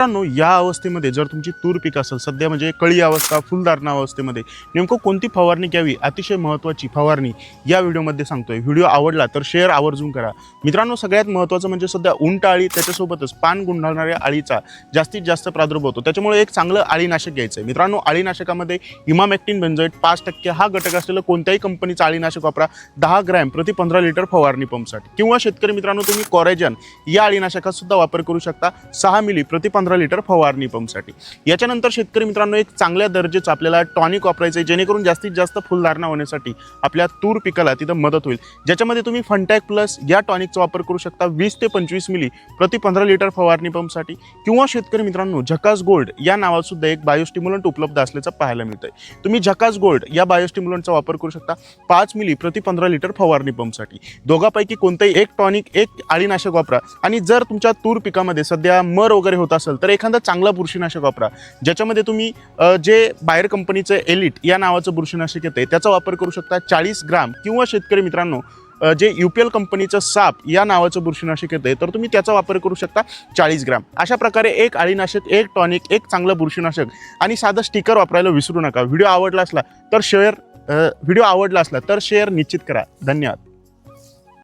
मित्रांनो या अवस्थेमध्ये जर तुमची तूर पीक असेल सध्या म्हणजे कळी अवस्था फुलधारणा अवस्थेमध्ये नेमकं कोणती फवारणी घ्यावी? अतिशय महत्त्वाची फवारणी या व्हिडिओमध्ये सांगतोय. व्हिडिओ आवडला तर शेअर आवर्जून करा. मित्रांनो सगळ्यात महत्त्वाचं म्हणजे सध्या उंट आळी त्याच्यासोबतच पान गुंडाळणाऱ्या आळीचा जास्तीत जास्त प्रादुर्भाव होतो. त्याच्यामुळे एक चांगलं आळीनाशक घ्यायचं आहे मित्रांनो आळीनाशकामध्ये इमामॅक्टिन बेंझोएट पाच टक्के हा घटक असलेलं कोणत्याही कंपनीचं आळीनाशक वापरा. दहा ग्रॅम प्रति पंधरा लिटर फवारणी पंपसाठी. किंवा शेतकरी मित्रांनो तुम्ही कॉरेजन या आळीनाशकात सुद्धा वापर करू शकता. सहा मिली प्रति पंधरा लिटर फवारणी पंपसाठी. याच्यानंतर शेतकरी मित्रांनो एक चांगल्या दर्जेचं आपल्याला टॉनिक वापरायचं आहे जेणेकरून जास्तीत जास्त फुलधारणा होण्यासाठी आपल्या तूर पिकाला तिथं मदत होईल. ज्याच्यामध्ये तुम्ही फंटॅक प्लस या टॉनिकचा वापर करू शकता वीस ते पंचवीस मिली प्रति पंधरा लिटर फवारणी पंपसाठी. किंवा शेतकरी मित्रांनो झकास गोल्ड या नावात सुद्धा एक बायोस्टिम्युलंट उपलब्ध असल्याचं पाहायला मिळतंय. तुम्ही झकास गोल्ड या बायोस्टिम्युलंटचा वापर करू शकता पाच मिली प्रति पंधरा लिटर फवारणी पंपसाठी. दोघापैकी कोणतंही एक टॉनिक एक आळीनाशक वापरा. आणि जर तुमच्या तूर पिकामध्ये सध्या मर वगैरे होत असेल तर एखादा चांगला बुरशीनाशक वापरा. ज्याच्यामध्ये तुम्ही जे बाहेर कंपनीचं एलिट या नावाचं बुरशीनाशक येते त्याचा वापर करू शकता चाळीस ग्राम किंवा शेतकरी मित्रांनो जे यू पी एल कंपनीचं साप या नावाचं बुरशीनाशक येतं तर तुम्ही त्याचा वापर करू शकता चाळीस ग्राम. अशा प्रकारे एक आळीनाशक एक टॉनिक एक चांगलं बुरशीनाशक आणि साधं स्टिकर वापरायला विसरू नका. व्हिडिओ आवडला असला तर शेअर व्हिडिओ आवडला असला तर शेअर निश्चित करा. धन्यवाद.